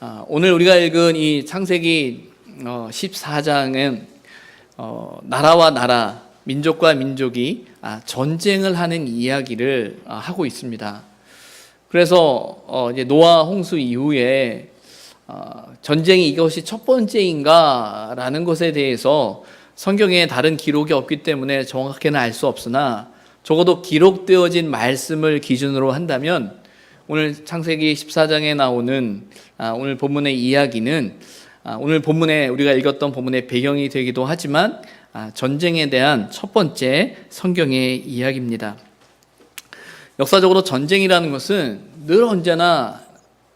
아, 오늘 우리가 읽은 이 창세기 어, 14장은 어, 나라와 나라, 민족과 민족이 아, 전쟁을 하는 이야기를 아, 하고 있습니다. 그래서 어, 노아 홍수 이후에 어, 전쟁이 이것이 첫 번째인가라는 것에 대해서 성경에 다른 기록이 없기 때문에 정확히는 알 수 없으나 적어도 기록되어진 말씀을 기준으로 한다면 오늘 창세기 14장에 나오는 아, 오늘 본문의 이야기는 아, 오늘 본문에 우리가 읽었던 본문의 배경이 되기도 하지만 아, 전쟁에 대한 첫 번째 성경의 이야기입니다. 역사적으로 전쟁이라는 것은 늘 언제나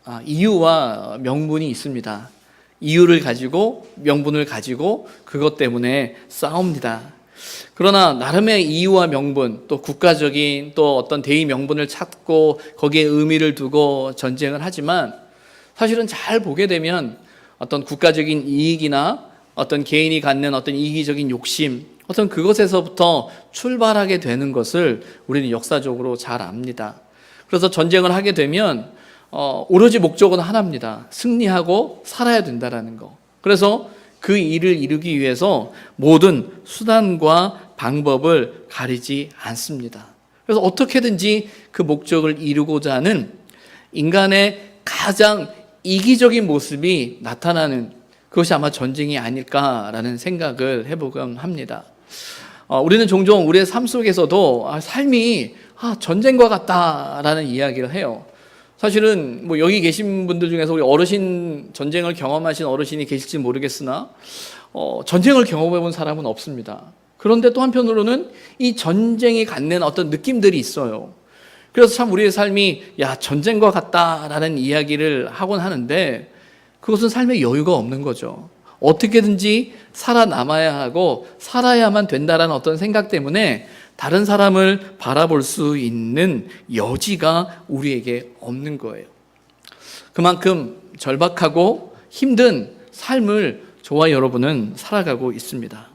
아, 이유와 명분이 있습니다. 이유를 가지고 명분을 가지고 그것 때문에 싸웁니다. 그러나 나름의 이유와 명분, 또 국가적인 또 어떤 대의 명분을 찾고 거기에 의미를 두고 전쟁을 하지만 사실은 잘 보게 되면 어떤 국가적인 이익이나 어떤 개인이 갖는 어떤 이기적인 욕심, 어떤 그것에서부터 출발하게 되는 것을 우리는 역사적으로 잘 압니다. 그래서 전쟁을 하게 되면 어, 오로지 목적은 하나입니다. 승리하고 살아야 된다라는 거. 그래서 그 일을 이루기 위해서 모든 수단과 방법을 가리지 않습니다. 그래서 어떻게든지 그 목적을 이루고자 하는 인간의 가장 이기적인 모습이 나타나는 그것이 아마 전쟁이 아닐까라는 생각을 해보곤 합니다. 어, 우리는 종종 우리의 삶 속에서도 아, 삶이 아, 전쟁과 같다라는 이야기를 해요. 사실은 뭐 여기 계신 분들 중에서 우리 어르신 전쟁을 경험하신 어르신이 계실지 모르겠으나 어, 전쟁을 경험해 본 사람은 없습니다. 그런데 또 한편으로는 이 전쟁이 갖는 어떤 느낌들이 있어요. 그래서 참 우리의 삶이 야 전쟁과 같다라는 이야기를 하곤 하는데 그것은 삶의 여유가 없는 거죠. 어떻게든지 살아남아야 하고 살아야만 된다라는 어떤 생각 때문에 다른 사람을 바라볼 수 있는 여지가 우리에게 없는 거예요. 그만큼 절박하고 힘든 삶을 저와 여러분은 살아가고 있습니다.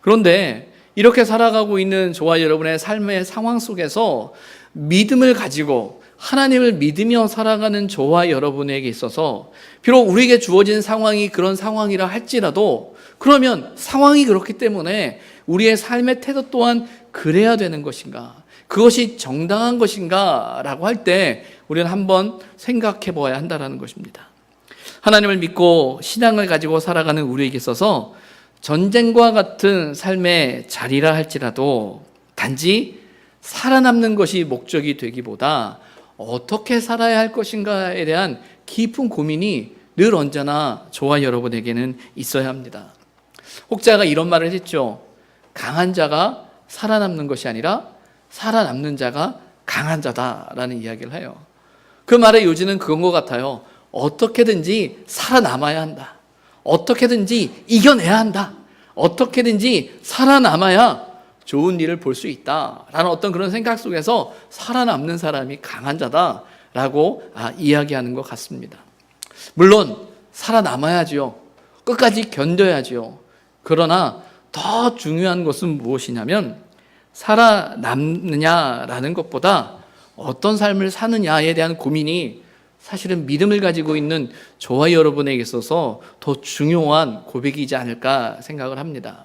그런데 이렇게 살아가고 있는 저와 여러분의 삶의 상황 속에서 믿음을 가지고 하나님을 믿으며 살아가는 저와 여러분에게 있어서 비록 우리에게 주어진 상황이 그런 상황이라 할지라도 그러면 상황이 그렇기 때문에 우리의 삶의 태도 또한 그래야 되는 것인가? 그것이 정당한 것인가? 라고 할 때 우리는 한번 생각해 보아야 한다는 것입니다. 하나님을 믿고 신앙을 가지고 살아가는 우리에게 있어서 전쟁과 같은 삶의 자리라 할지라도 단지 살아남는 것이 목적이 되기보다 어떻게 살아야 할 것인가에 대한 깊은 고민이 늘 언제나 저와 여러분에게는 있어야 합니다. 혹자가 이런 말을 했죠. 강한 자가 살아남는 것이 아니라 살아남는 자가 강한 자다라는 이야기를 해요. 그 말의 요지는 그건 것 같아요. 어떻게든지 살아남아야 한다. 어떻게든지 이겨내야 한다. 어떻게든지 살아남아야 좋은 일을 볼 수 있다 라는 어떤 그런 생각 속에서 살아남는 사람이 강한 자다 라고 아, 이야기하는 것 같습니다. 물론 살아남아야지요. 끝까지 견뎌야지요. 그러나 더 중요한 것은 무엇이냐면 살아남느냐라는 것보다 어떤 삶을 사느냐에 대한 고민이 사실은 믿음을 가지고 있는 저와 여러분에게 있어서 더 중요한 고백이지 않을까 생각을 합니다.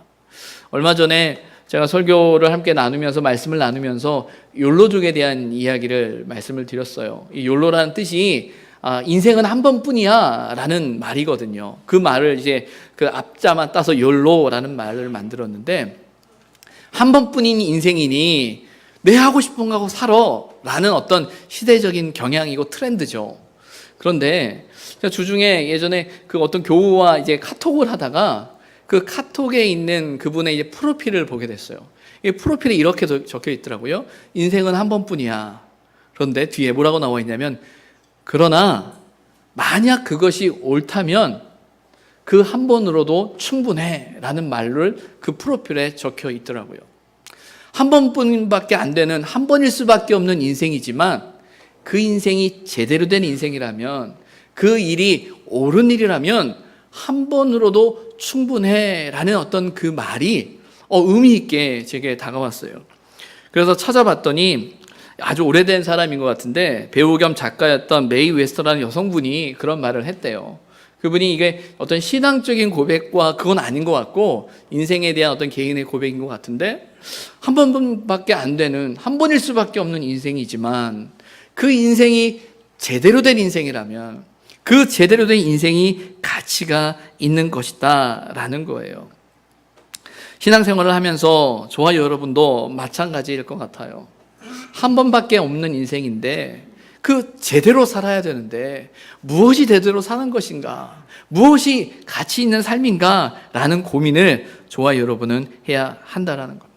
얼마 전에 제가 설교를 함께 나누면서 말씀을 나누면서 욜로족에 대한 이야기를 말씀을 드렸어요. 이 욜로라는 뜻이 아, 인생은 한 번뿐이야 라는 말이거든요. 그 말을 이제 그 앞자만 따서 욜로라는 말을 만들었는데 한 번뿐인 인생이니 내 하고 싶은 거 하고 살아 라는 어떤 시대적인 경향이고 트렌드죠. 그런데 주중에 예전에 그 어떤 교우와 이제 카톡을 하다가 그 카톡에 있는 그분의 이제 프로필을 보게 됐어요. 이 프로필에 이렇게 적혀 있더라고요. 인생은 한 번뿐이야. 그런데 뒤에 뭐라고 나와 있냐면 그러나 만약 그것이 옳다면 그 한 번으로도 충분해 라는 말을 그 프로필에 적혀 있더라고요. 한 번뿐밖에 안 되는 한 번일 수밖에 없는 인생이지만 그 인생이 제대로 된 인생이라면 그 일이 옳은 일이라면 한 번으로도 충분해 라는 어떤 그 말이 어, 의미 있게 제게 다가왔어요. 그래서 찾아봤더니 아주 오래된 사람인 것 같은데 배우 겸 작가였던 메이 웨스터라는 여성분이 그런 말을 했대요. 그분이 이게 어떤 신앙적인 고백과 그건 아닌 것 같고 인생에 대한 어떤 개인의 고백인 것 같은데 한 번밖에 안 되는 한 번일 수밖에 없는 인생이지만 그 인생이 제대로 된 인생이라면 그 제대로 된 인생이 가치가 있는 것이다라는 거예요. 신앙생활을 하면서 저와 여러분도 마찬가지일 것 같아요. 한 번밖에 없는 인생인데 그 제대로 살아야 되는데 무엇이 제대로 사는 것인가? 무엇이 가치 있는 삶인가? 라는 고민을 저와 여러분은 해야 한다라는 겁니다.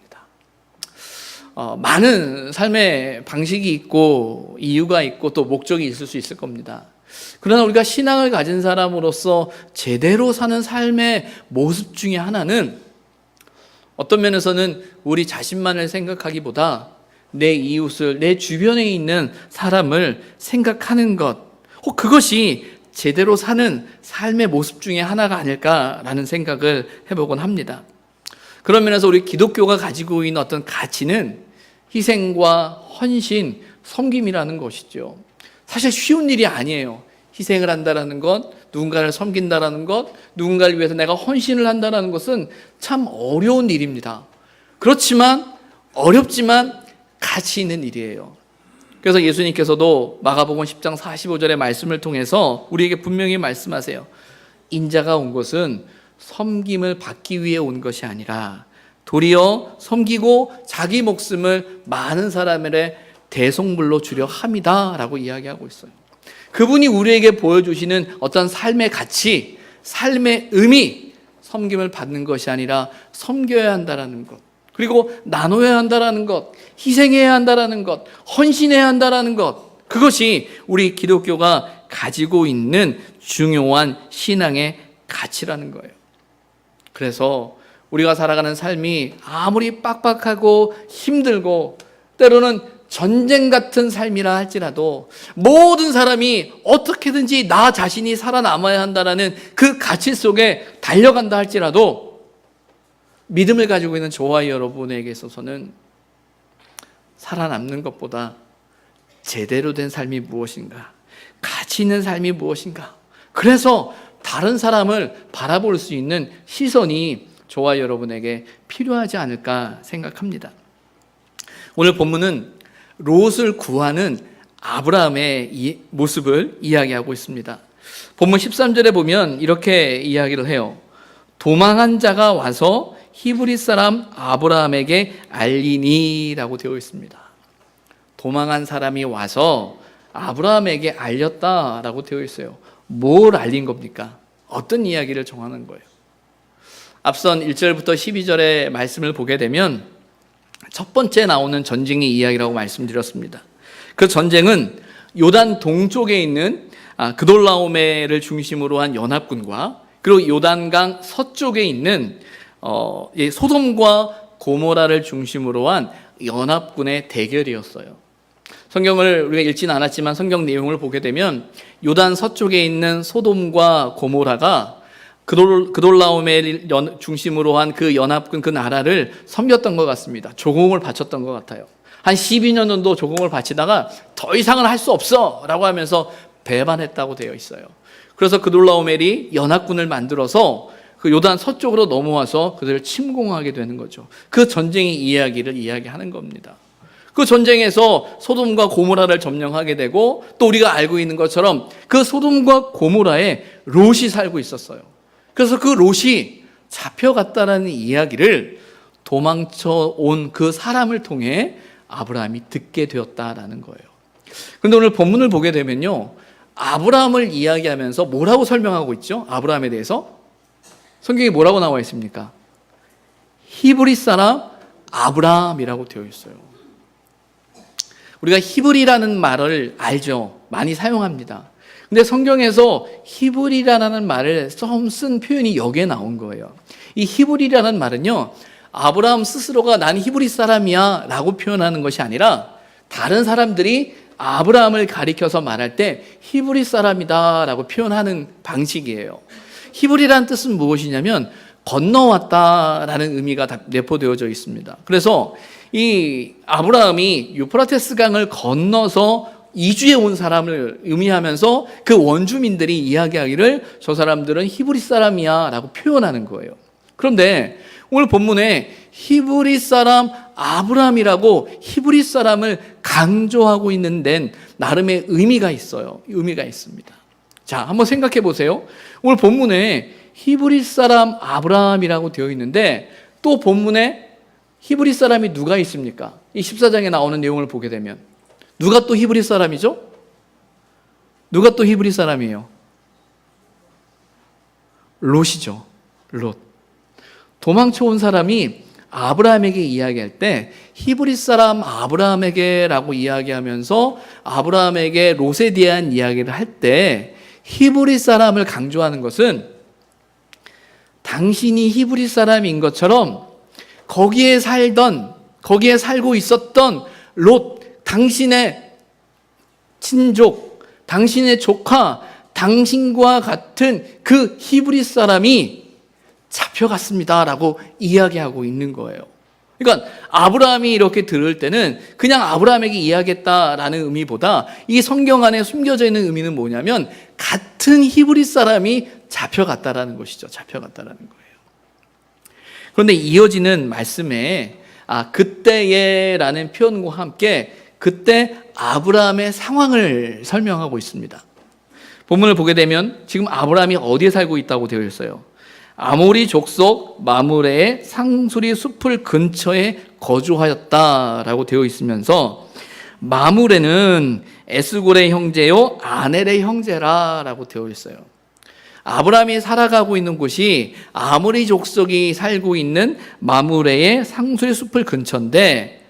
어, 많은 삶의 방식이 있고 이유가 있고 또 목적이 있을 수 있을 겁니다. 그러나 우리가 신앙을 가진 사람으로서 제대로 사는 삶의 모습 중에 하나는 어떤 면에서는 우리 자신만을 생각하기보다 내 이웃을, 내 주변에 있는 사람을 생각하는 것, 혹 그것이 제대로 사는 삶의 모습 중에 하나가 아닐까라는 생각을 해보곤 합니다. 그런 면에서 우리 기독교가 가지고 있는 어떤 가치는 희생과 헌신, 섬김이라는 것이죠. 사실 쉬운 일이 아니에요. 희생을 한다라는 것, 누군가를 섬긴다라는 것, 누군가를 위해서 내가 헌신을 한다라는 것은 참 어려운 일입니다. 그렇지만 어렵지만 가치 있는 일이에요. 그래서 예수님께서도 마가복음 10장 45절의 말씀을 통해서 우리에게 분명히 말씀하세요. 인자가 온 것은 섬김을 받기 위해 온 것이 아니라 도리어 섬기고 자기 목숨을 많은 사람의 대속물로 주려 함이다라고 이야기하고 있어요. 그분이 우리에게 보여주시는 어떤 삶의 가치, 삶의 의미, 섬김을 받는 것이 아니라 섬겨야 한다라는 것. 그리고 나눠야 한다라는 것, 희생해야 한다라는 것, 헌신해야 한다라는 것. 그것이 우리 기독교가 가지고 있는 중요한 신앙의 가치라는 거예요. 그래서 우리가 살아가는 삶이 아무리 빡빡하고 힘들고 때로는 전쟁 같은 삶이라 할지라도 모든 사람이 어떻게든지 나 자신이 살아남아야 한다라는 그 가치 속에 달려간다 할지라도 믿음을 가지고 있는 저와 여러분에게 있어서는 살아남는 것보다 제대로 된 삶이 무엇인가? 가치 있는 삶이 무엇인가? 그래서 다른 사람을 바라볼 수 있는 시선이 저와 여러분에게 필요하지 않을까 생각합니다. 오늘 본문은 롯을 구하는 아브라함의 모습을 이야기하고 있습니다. 본문 13절에 보면 이렇게 이야기를 해요. 도망한 자가 와서 히브리 사람 아브라함에게 알리니라고 되어 있습니다. 도망한 사람이 와서 아브라함에게 알렸다라고 되어 있어요. 뭘 알린 겁니까? 어떤 이야기를 정하는 거예요? 앞선 1절부터 12절의 말씀을 보게 되면 첫 번째 나오는 전쟁의 이야기라고 말씀드렸습니다. 그 전쟁은 요단 동쪽에 있는 아, 그돌라오메를 중심으로 한 연합군과 그리고 요단강 서쪽에 있는 어, 소돔과 고모라를 중심으로 한 연합군의 대결이었어요. 성경을 우리가 읽지는 않았지만 성경 내용을 보게 되면 요단 서쪽에 있는 소돔과 고모라가 그돌, 그돌라움의 중심으로 한 그 연합군 그 나라를 섬겼던 것 같습니다. 조공을 바쳤던 것 같아요. 한 12년 정도 조공을 바치다가 더 이상은 할 수 없어! 라고 하면서 배반했다고 되어 있어요. 그래서 그돌라오멜이 연합군을 만들어서 그 요단 서쪽으로 넘어와서 그들을 침공하게 되는 거죠. 그 전쟁의 이야기를 이야기하는 겁니다. 그 전쟁에서 소돔과 고모라를 점령하게 되고 또 우리가 알고 있는 것처럼 그 소돔과 고모라에 롯이 살고 있었어요. 그래서 그 롯이 잡혀갔다라는 이야기를 도망쳐 온 그 사람을 통해 아브라함이 듣게 되었다라는 거예요. 근데 오늘 본문을 보게 되면요. 아브라함을 이야기하면서 뭐라고 설명하고 있죠? 아브라함에 대해서? 성경에 뭐라고 나와 있습니까? 히브리 사람 아브라함이라고 되어 있어요. 우리가 히브리라는 말을 알죠. 많이 사용합니다. 근데 성경에서 히브리라는 말을 처음 쓴 표현이 여기에 나온 거예요. 이 히브리라는 말은요, 아브라함 스스로가 난 히브리 사람이야 라고 표현하는 것이 아니라 다른 사람들이 아브라함을 가리켜서 말할 때 히브리 사람이다 라고 표현하는 방식이에요. 히브리라는 뜻은 무엇이냐면 건너왔다라는 의미가 내포되어져 있습니다. 그래서 이 아브라함이 유프라테스 강을 건너서 이주에 온 사람을 의미하면서 그 원주민들이 이야기하기를 저 사람들은 히브리 사람이야 라고 표현하는 거예요. 그런데 오늘 본문에 히브리 사람 아브라함이라고 히브리 사람을 강조하고 있는 데는 나름의 의미가 있어요. 의미가 있습니다. 자, 한번 생각해 보세요. 오늘 본문에 히브리 사람 아브라함이라고 되어 있는데 또 본문에 히브리 사람이 누가 있습니까? 이 14장에 나오는 내용을 보게 되면 누가 또 히브리 사람이죠? 누가 또 히브리 사람이에요? 롯이죠. 롯. 도망쳐 온 사람이 아브라함에게 이야기할 때 히브리 사람 아브라함에게라고 이야기하면서 아브라함에게 롯에 대한 이야기를 할 때 히브리 사람을 강조하는 것은 당신이 히브리 사람인 것처럼 거기에 살던 거기에 살고 있었던 롯 당신의 친족 당신의 조카 당신과 같은 그 히브리 사람이 잡혀갔습니다 라고 이야기하고 있는 거예요. 그러니까 아브라함이 이렇게 들을 때는 그냥 아브라함에게 이야기했다라는 의미보다 이 성경 안에 숨겨져 있는 의미는 뭐냐면 같은 히브리 사람이 잡혀갔다라는 것이죠. 잡혀갔다라는 거예요. 그런데 이어지는 말씀에 아 그때에라는 표현과 함께 그때 아브라함의 상황을 설명하고 있습니다. 본문을 보게 되면 지금 아브라함이 어디에 살고 있다고 되어 있어요. 아모리 족속 마무레의 상수리 숲을 근처에 거주하였다라고 되어 있으면서 마무레는 에스골의 형제요 아넬의 형제라라고 되어 있어요. 아브라함이 살아가고 있는 곳이 아모리 족속이 살고 있는 마무레의 상수리 숲을 근처인데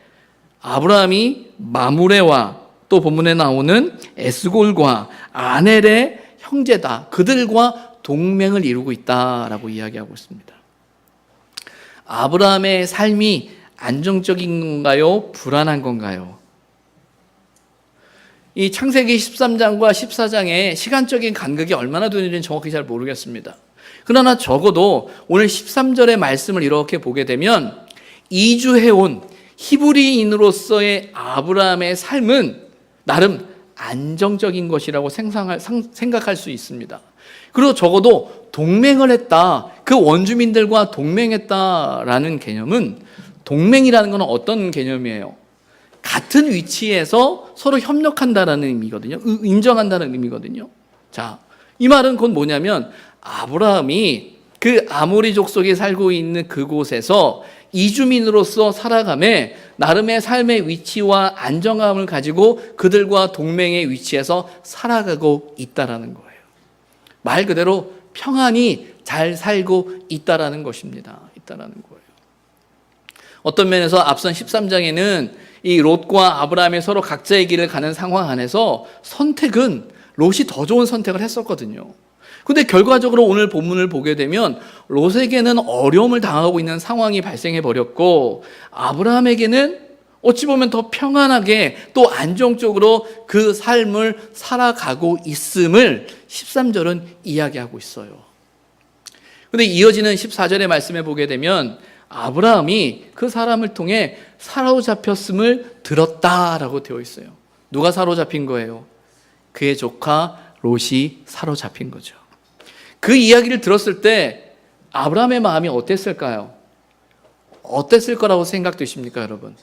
아브라함이 마무레와 또 본문에 나오는 에스골과 아넬의 형제다. 그들과 동맹을 이루고 있다라고 이야기하고 있습니다. 아브라함의 삶이 안정적인 건가요? 불안한 건가요? 이 창세기 13장과 14장의 시간적인 간극이 얼마나 되는지는 정확히 잘 모르겠습니다. 그러나 적어도 오늘 13절의 말씀을 이렇게 보게 되면 이주해온 히브리인으로서의 아브라함의 삶은 나름 안정적인 것이라고 생각할 수 있습니다. 그리고 적어도 동맹을 했다. 그 원주민들과 동맹했다라는 개념은 동맹이라는 것은 어떤 개념이에요? 같은 위치에서 서로 협력한다라는 의미거든요. 인정한다는 의미거든요. 자, 이 말은 곧 뭐냐면 아브라함이 그 아모리 족속에 살고 있는 그곳에서 이주민으로서 살아감에 나름의 삶의 위치와 안정감을 가지고 그들과 동맹의 위치에서 살아가고 있다라는 거예요. 말 그대로 평안히 잘 살고 있다라는 것입니다. 있다라는 거예요. 어떤 면에서 앞선 13장에는 이 롯과 아브라함이 서로 각자의 길을 가는 상황 안에서 선택은 롯이 더 좋은 선택을 했었거든요. 근데 결과적으로 오늘 본문을 보게 되면 롯에게는 어려움을 당하고 있는 상황이 발생해 버렸고 아브라함에게는 어찌 보면 더 평안하게 또 안정적으로 그 삶을 살아가고 있음을 13절은 이야기하고 있어요. 근데 이어지는 14절의 말씀에 보게 되면 아브라함이 그 사람을 통해 사로잡혔음을 들었다라고 되어 있어요. 누가 사로잡힌 거예요? 그의 조카 롯이 사로잡힌 거죠. 그 이야기를 들었을 때 아브라함의 마음이 어땠을까요? 어땠을 거라고 생각되십니까, 여러분?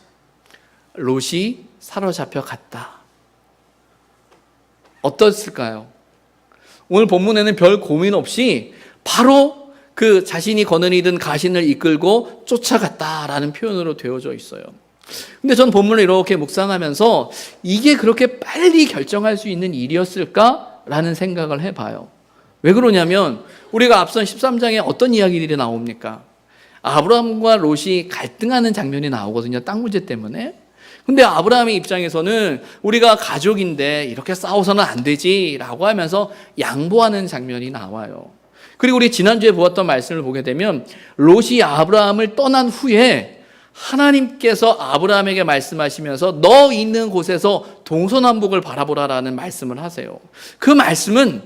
롯이 사로잡혀 갔다. 어떻을까요? 오늘 본문에는 별 고민 없이 바로 그 자신이 거느리던 가신을 이끌고 쫓아갔다라는 표현으로 되어져 있어요. 근데 전 본문을 이렇게 묵상하면서 이게 그렇게 빨리 결정할 수 있는 일이었을까라는 생각을 해봐요. 왜 그러냐면 우리가 앞선 13장에 어떤 이야기들이 나옵니까? 아브라함과 롯이 갈등하는 장면이 나오거든요. 땅 문제 때문에. 근데 아브라함의 입장에서는 우리가 가족인데 이렇게 싸워서는 안 되지라고 하면서 양보하는 장면이 나와요. 그리고 우리 지난주에 보았던 말씀을 보게 되면 롯이 아브라함을 떠난 후에 하나님께서 아브라함에게 말씀하시면서 너 있는 곳에서 동서남북을 바라보라라는 말씀을 하세요. 그 말씀은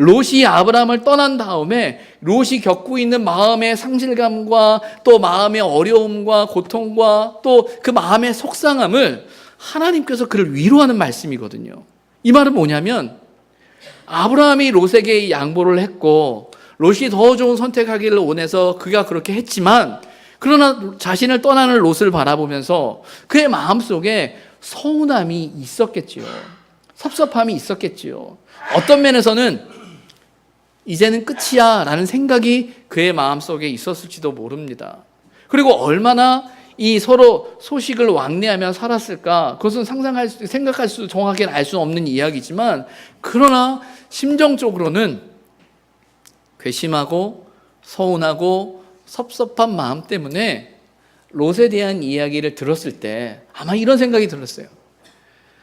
롯이 아브라함을 떠난 다음에 롯이 겪고 있는 마음의 상실감과 또 마음의 어려움과 고통과 또 그 마음의 속상함을 하나님께서 그를 위로하는 말씀이거든요. 이 말은 뭐냐면 아브라함이 롯에게 양보를 했고 롯이 더 좋은 선택하기를 원해서 그가 그렇게 했지만 그러나 자신을 떠나는 롯을 바라보면서 그의 마음속에 서운함이 있었겠지요. 섭섭함이 있었겠지요. 어떤 면에서는 이제는 끝이야 라는 생각이 그의 마음속에 있었을지도 모릅니다. 그리고 얼마나 이 서로 소식을 왕래하며 살았을까? 그것은 상상할 수, 생각할 수, 정확하게 알수 없는 이야기지만, 그러나 심정적으로는 괘씸하고 서운하고 섭섭한 마음 때문에 롯에 대한 이야기를 들었을 때 아마 이런 생각이 들었어요.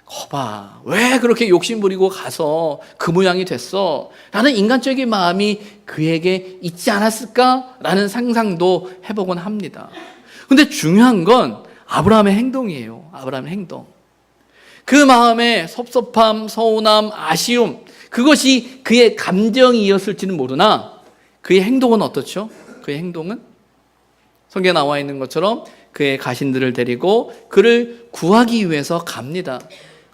거봐, 왜 그렇게 욕심부리고 가서 그 모양이 됐어? 라는 인간적인 마음이 그에게 있지 않았을까? 라는 상상도 해보곤 합니다. 근데 중요한 건 아브라함의 행동이에요. 아브라함의 행동. 그 마음에 섭섭함, 서운함, 아쉬움, 그것이 그의 감정이었을지는 모르나 그의 행동은 어떻죠? 그의 행동은 성경에 나와 있는 것처럼 그의 가신들을 데리고 그를 구하기 위해서 갑니다.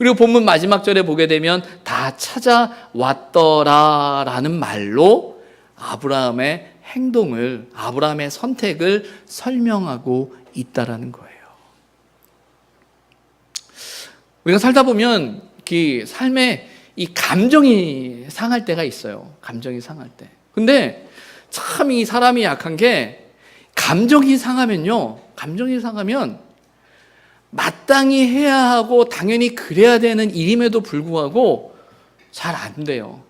그리고 본문 마지막 절에 보게 되면 다 찾아왔더라라는 말로 아브라함의 행동을 아브라함의 선택을 설명하고 있다라는 거예요. 우리가 살다 보면 그 삶에 이 감정이 상할 때가 있어요. 감정이 상할 때. 근데 참 이 사람이 약한 게 감정이 상하면요. 감정이 상하면 마땅히 해야 하고 당연히 그래야 되는 일임에도 불구하고 잘 안 돼요.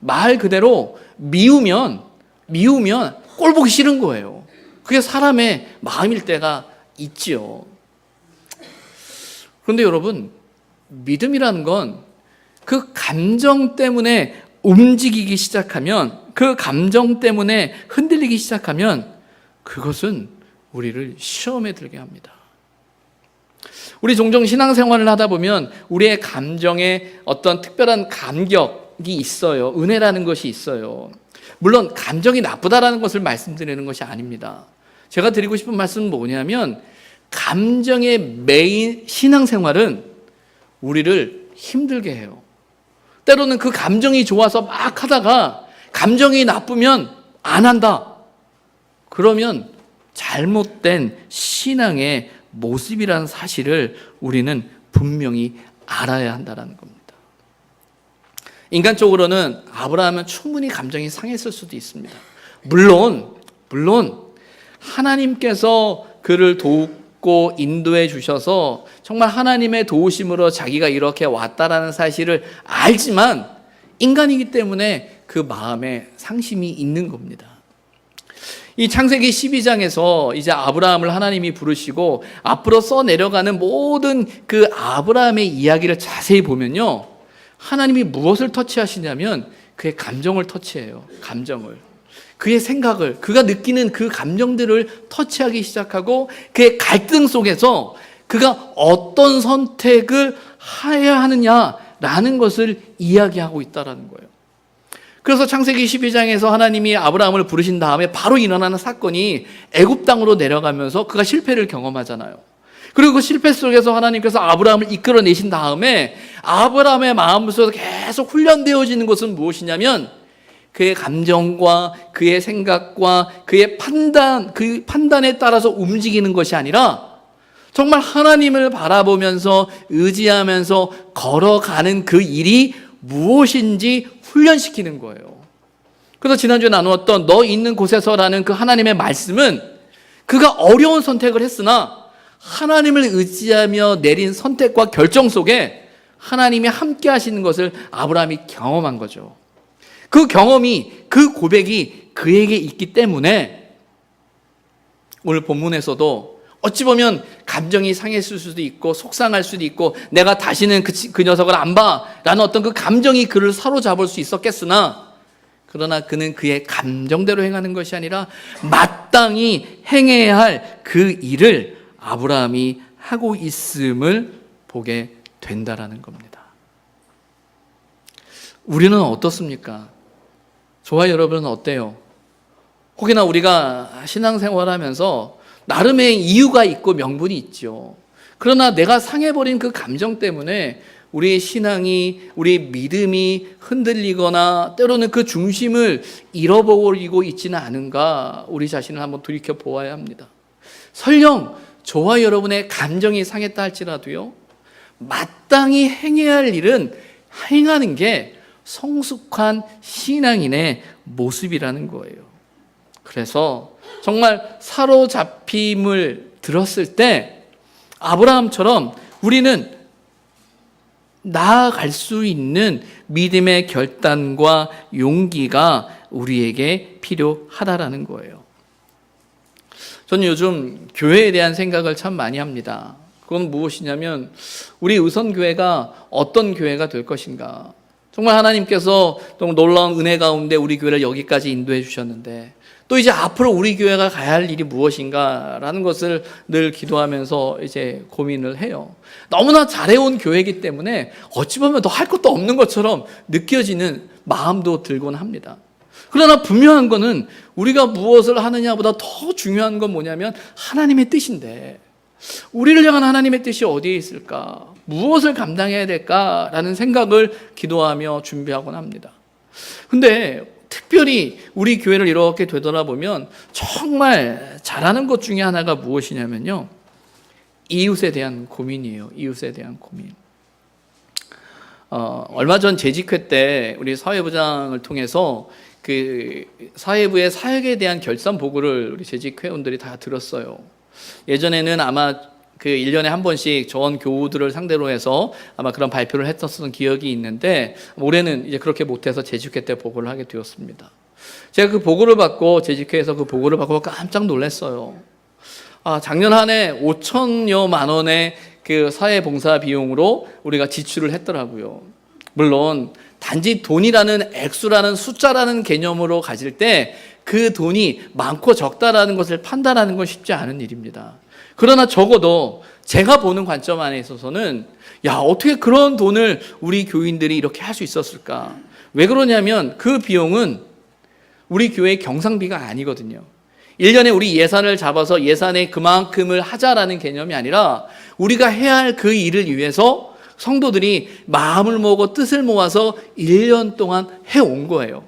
말 그대로 미우면 미우면 꼴 보기 싫은 거예요. 그게 사람의 마음일 때가 있지요. 그런데 여러분, 믿음이라는 건 그 감정 때문에 움직이기 시작하면, 그 감정 때문에 흔들리기 시작하면, 그것은 우리를 시험에 들게 합니다. 우리 종종 신앙생활을 하다 보면 우리의 감정에 어떤 특별한 감격이 있어요. 은혜라는 것이 있어요. 물론 감정이 나쁘다라는 것을 말씀드리는 것이 아닙니다. 제가 드리고 싶은 말씀은 뭐냐면 감정의 메인 신앙생활은 우리를 힘들게 해요. 때로는 그 감정이 좋아서 막 하다가 감정이 나쁘면 안 한다. 그러면 잘못된 신앙의 모습이라는 사실을 우리는 분명히 알아야 한다는 겁니다. 인간적으로는 아브라함은 충분히 감정이 상했을 수도 있습니다. 물론, 물론, 하나님께서 그를 돕고 인도해 주셔서 정말 하나님의 도우심으로 자기가 이렇게 왔다라는 사실을 알지만 인간이기 때문에 그 마음에 상심이 있는 겁니다. 이 창세기 12장에서 이제 아브라함을 하나님이 부르시고 앞으로 써 내려가는 모든 그 아브라함의 이야기를 자세히 보면요. 하나님이 무엇을 터치하시냐면 그의 감정을 터치해요. 감정을. 그의 생각을, 그가 느끼는 그 감정들을 터치하기 시작하고 그의 갈등 속에서 그가 어떤 선택을 해야 하느냐라는 것을 이야기하고 있다라는 거예요. 그래서 창세기 12장에서 하나님이 아브라함을 부르신 다음에 바로 일어나는 사건이 애굽 땅으로 내려가면서 그가 실패를 경험하잖아요. 그리고 그 실패 속에서 하나님께서 아브라함을 이끌어내신 다음에 아브라함의 마음속에서 계속 훈련되어지는 것은 무엇이냐면 그의 감정과 그의 생각과 그의 판단, 그 판단에 따라서 움직이는 것이 아니라 정말 하나님을 바라보면서 의지하면서 걸어가는 그 일이 무엇인지 훈련시키는 거예요. 그래서 지난주에 나누었던 너 있는 곳에서라는 그 하나님의 말씀은 그가 어려운 선택을 했으나 하나님을 의지하며 내린 선택과 결정 속에 하나님이 함께 하시는 것을 아브라함이 경험한 거죠. 그 경험이, 그 고백이 그에게 있기 때문에 오늘 본문에서도 어찌 보면 감정이 상했을 수도 있고 속상할 수도 있고 내가 다시는 그, 그 녀석을 안 봐. 라는 어떤 그 감정이 그를 사로잡을 수 있었겠으나 그러나 그는 그의 감정대로 행하는 것이 아니라 마땅히 행해야 할 그 일을 아브라함이 하고 있음을 보게 된다라는 겁니다. 우리는 어떻습니까? 저와 여러분은 어때요? 혹여나 우리가 신앙생활 하면서 나름의 이유가 있고 명분이 있죠. 그러나 내가 상해버린 그 감정 때문에 우리의 신앙이, 우리의 믿음이 흔들리거나 때로는 그 중심을 잃어버리고 있지는 않은가 우리 자신을 한번 돌이켜 보아야 합니다. 설령 저와 여러분의 감정이 상했다 할지라도요, 마땅히 행해야 할 일은 행하는 게 성숙한 신앙인의 모습이라는 거예요. 그래서 정말 사로잡힘을 들었을 때 아브라함처럼 우리는 나아갈 수 있는 믿음의 결단과 용기가 우리에게 필요하다라는 거예요. 저는 요즘 교회에 대한 생각을 참 많이 합니다. 그건 무엇이냐면 우리 의선 교회가 어떤 교회가 될 것인가. 정말 하나님께서 또 놀라운 은혜 가운데 우리 교회를 여기까지 인도해 주셨는데 또 이제 앞으로 우리 교회가 가야 할 일이 무엇인가라는 것을 늘 기도하면서 이제 고민을 해요. 너무나 잘해온 교회이기 때문에 어찌 보면 더 할 것도 없는 것처럼 느껴지는 마음도 들곤 합니다. 그러나 분명한 것은 우리가 무엇을 하느냐보다 더 중요한 건 뭐냐면 하나님의 뜻인데 우리를 향한 하나님의 뜻이 어디에 있을까? 무엇을 감당해야 될까라는 생각을 기도하며 준비하곤 합니다. 근데 특별히 우리 교회를 이렇게 되돌아보면 정말 잘하는 것 중에 하나가 무엇이냐면요. 이웃에 대한 고민이에요. 이웃에 대한 고민. 어, 얼마 전 재직회 때 우리 사회부장을 통해서 그 사회부의 사역에 대한 결산 보고를 우리 재직 회원들이 다 들었어요. 예전에는 아마 그 1년에 한 번씩 전 교우들을 상대로 해서 아마 그런 발표를 했었던 기억이 있는데 올해는 이제 그렇게 못해서 재직회 때 보고를 하게 되었습니다. 제가 그 보고를 받고 재직회에서 그 보고를 받고 깜짝 놀랐어요. 아, 작년 한 해 5천여만 원의 그 사회봉사 비용으로 우리가 지출을 했더라고요. 물론 단지 돈이라는 액수라는 숫자라는 개념으로 가질 때 그 돈이 많고 적다라는 것을 판단하는 건 쉽지 않은 일입니다. 그러나 적어도 제가 보는 관점 안에 있어서는 야, 어떻게 그런 돈을 우리 교인들이 이렇게 할 수 있었을까? 왜 그러냐면 그 비용은 우리 교회의 경상비가 아니거든요. 1년에 우리 예산을 잡아서 예산의 그만큼을 하자라는 개념이 아니라 우리가 해야 할 그 일을 위해서 성도들이 마음을 모으고 뜻을 모아서 1년 동안 해온 거예요.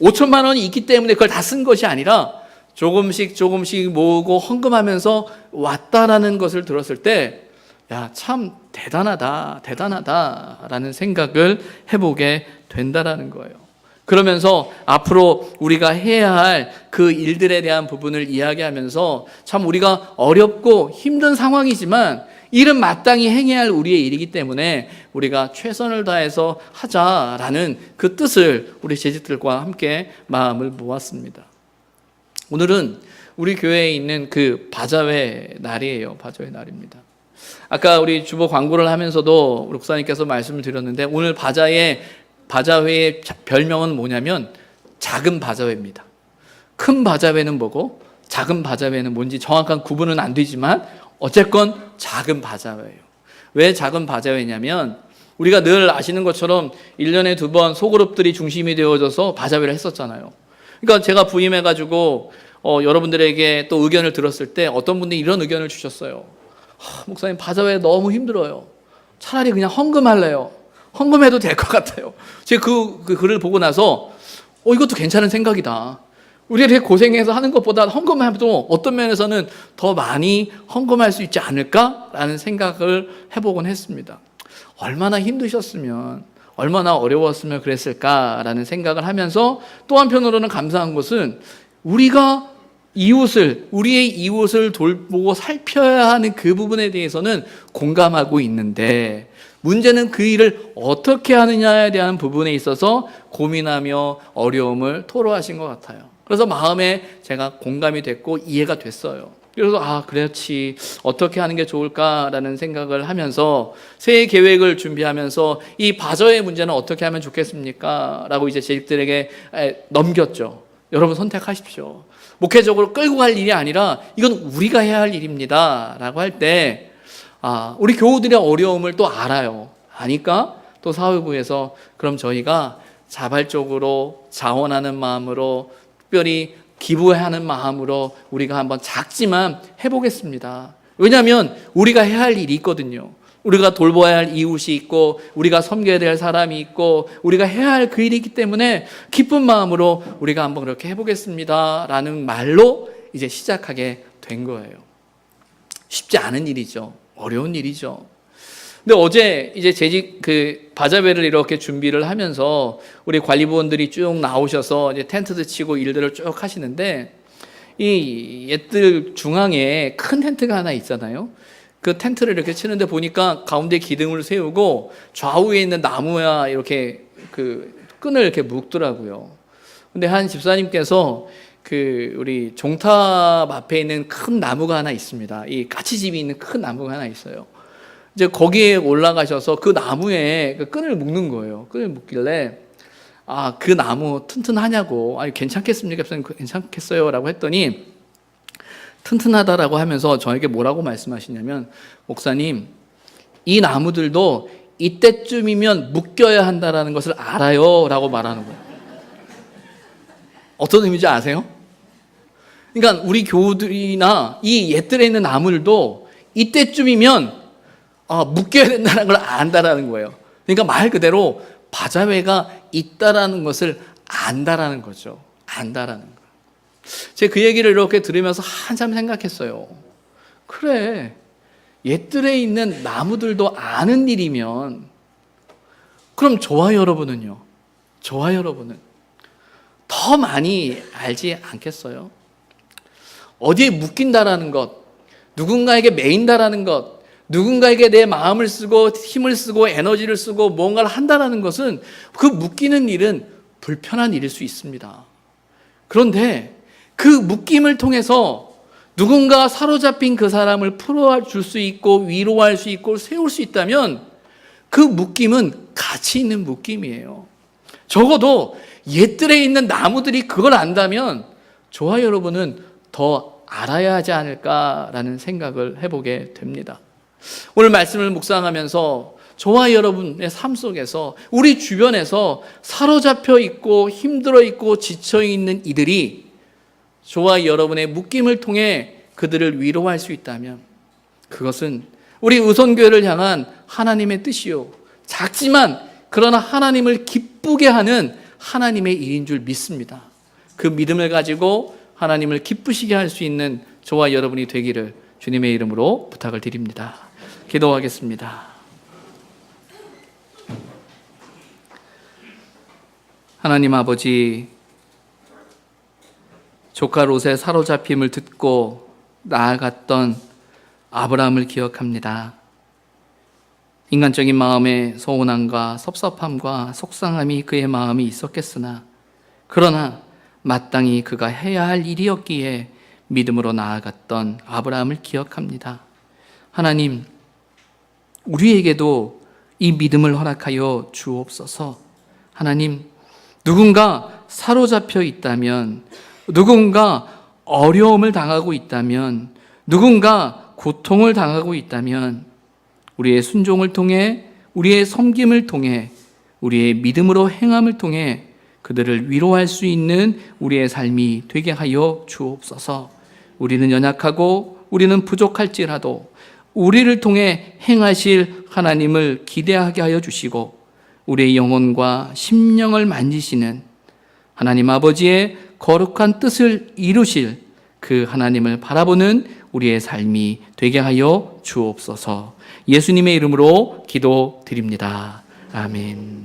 5천만 원이 있기 때문에 그걸 다 쓴 것이 아니라 조금씩 조금씩 모으고 헌금하면서 왔다라는 것을 들었을 때, 야, 참 대단하다, 대단하다라는 생각을 해보게 된다라는 거예요. 그러면서 앞으로 우리가 해야 할 그 일들에 대한 부분을 이야기하면서 참 우리가 어렵고 힘든 상황이지만 일은 마땅히 행해야 할 우리의 일이기 때문에 우리가 최선을 다해서 하자라는 그 뜻을 우리 재직들과 함께 마음을 모았습니다. 오늘은 우리 교회에 있는 그 바자회 날이에요. 바자회 날입니다. 아까 우리 주보 광고를 하면서도 목사님께서 말씀을 드렸는데 오늘 바자회 바자회의 별명은 뭐냐면 작은 바자회입니다. 큰 바자회는 뭐고 작은 바자회는 뭔지 정확한 구분은 안 되지만 어쨌건 작은 바자회예요. 왜 작은 바자회냐면 우리가 늘 아시는 것처럼 1년에 두 번 소그룹들이 중심이 되어져서 바자회를 했었잖아요. 그러니까 제가 부임해가지고 어, 여러분들에게 또 의견을 들었을 때 어떤 분들이 이런 의견을 주셨어요. 하, 목사님 바자회 너무 힘들어요. 차라리 그냥 헌금할래요. 헌금해도 될 것 같아요. 제가 그, 그 글을 보고 나서 어, 이것도 괜찮은 생각이다. 우리가 이렇게 고생해서 하는 것보다 헌금해도 어떤 면에서는 더 많이 헌금할 수 있지 않을까라는 생각을 해보곤 했습니다. 얼마나 힘드셨으면, 얼마나 어려웠으면 그랬을까라는 생각을 하면서 또 한편으로는 감사한 것은 우리가 이웃을, 우리의 이웃을 돌보고 살펴야 하는 그 부분에 대해서는 공감하고 있는데 문제는 그 일을 어떻게 하느냐에 대한 부분에 있어서 고민하며 어려움을 토로하신 것 같아요. 그래서 마음에 제가 공감이 됐고 이해가 됐어요. 그래서 아 그렇지 어떻게 하는 게 좋을까라는 생각을 하면서 새해 계획을 준비하면서 이 바저의 문제는 어떻게 하면 좋겠습니까?라고 이제 제직들에게 넘겼죠. 여러분 선택하십시오. 목회적으로 끌고 갈 일이 아니라 이건 우리가 해야 할 일입니다라고 할 때 아, 우리 교우들의 어려움을 또 알아요. 아니까 또 사회부에서 그럼 저희가 자발적으로 자원하는 마음으로 특별히 기부하는 마음으로 우리가 한번 작지만 해보겠습니다. 왜냐하면 우리가 해야 할 일이 있거든요. 우리가 돌봐야 할 이웃이 있고 우리가 섬겨야 될 사람이 있고 우리가 해야 할 그 일이 있기 때문에 기쁜 마음으로 우리가 한번 그렇게 해보겠습니다 라는 말로 이제 시작하게 된 거예요. 쉽지 않은 일이죠. 어려운 일이죠. 근데 어제 이제 재직 그 바자회를 이렇게 준비를 하면서 우리 관리부원들이 쭉 나오셔서 이제 텐트도 치고 일들을 쭉 하시는데 이 옛들 중앙에 큰 텐트가 하나 있잖아요. 그 텐트를 이렇게 치는데 보니까 가운데 기둥을 세우고 좌우에 있는 나무야 이렇게 그 끈을 이렇게 묶더라고요. 근데 한 집사님께서 그 우리 종탑 앞에 있는 큰 나무가 하나 있습니다. 이 까치집이 있는 큰 나무가 하나 있어요. 이제 거기에 올라가셔서 그 나무에 그 끈을 묶는 거예요. 끈을 묶길래 아, 그 나무 튼튼하냐고. 아니, 괜찮겠습니까? 괜찮겠어요? 라고 했더니 튼튼하다라고 하면서 저에게 뭐라고 말씀하시냐면 목사님, 이 나무들도 이때쯤이면 묶여야 한다라는 것을 알아요. 라고 말하는 거예요. 어떤 의미인지 아세요? 그러니까 우리 교우들이나 이 옛들에 있는 나무들도 이때쯤이면 아, 묶여야 된다는 걸 안다라는 거예요. 그러니까 말 그대로 바자회가 있다라는 것을 안다라는 거죠. 안다라는 거. 제가 그 얘기를 이렇게 들으면서 한참 생각했어요. 그래. 옛들에 있는 나무들도 아는 일이면 그럼 저와 여러분은요. 저와 여러분은 더 많이 알지 않겠어요? 어디에 묶인다라는 것, 누군가에게 매인다라는 것, 누군가에게 내 마음을 쓰고 힘을 쓰고 에너지를 쓰고 뭔가를 한다라는 것은 그 묶이는 일은 불편한 일일 수 있습니다. 그런데 그 묶임을 통해서 누군가 사로잡힌 그 사람을 풀어줄 수 있고 위로할 수 있고 세울 수 있다면 그 묶임은 가치 있는 묶임이에요. 적어도 옛들에 있는 나무들이 그걸 안다면 저와 여러분은 더 알아야 하지 않을까라는 생각을 해보게 됩니다. 오늘 말씀을 묵상하면서 저와 여러분의 삶 속에서 우리 주변에서 사로잡혀 있고 힘들어 있고 지쳐 있는 이들이 저와 여러분의 묶임을 통해 그들을 위로할 수 있다면 그것은 우리 우선교회를 향한 하나님의 뜻이요. 작지만 그러나 하나님을 기쁘게 하는 하나님의 일인 줄 믿습니다. 그 믿음을 가지고 하나님을 기쁘시게 할 수 있는 저와 여러분이 되기를 주님의 이름으로 부탁을 드립니다. 기도하겠습니다. 하나님 아버지, 조카 롯의 사로잡힘을 듣고 나아갔던 아브라함을 기억합니다. 인간적인 마음에 서운함과 섭섭함과 속상함이 그의 마음이 있었겠으나, 그러나 마땅히 그가 해야 할 일이었기에 믿음으로 나아갔던 아브라함을 기억합니다. 하나님, 우리에게도 이 믿음을 허락하여 주옵소서. 하나님, 누군가 사로잡혀 있다면, 누군가 어려움을 당하고 있다면, 누군가 고통을 당하고 있다면, 우리의 순종을 통해, 우리의 섬김을 통해, 우리의 믿음으로 행함을 통해 그들을 위로할 수 있는 우리의 삶이 되게 하여 주옵소서. 우리는 연약하고 우리는 부족할지라도 우리를 통해 행하실 하나님을 기대하게 하여 주시고 우리의 영혼과 심령을 만지시는 하나님 아버지의 거룩한 뜻을 이루실 그 하나님을 바라보는 우리의 삶이 되게 하여 주옵소서. 예수님의 이름으로 기도드립니다. 아멘.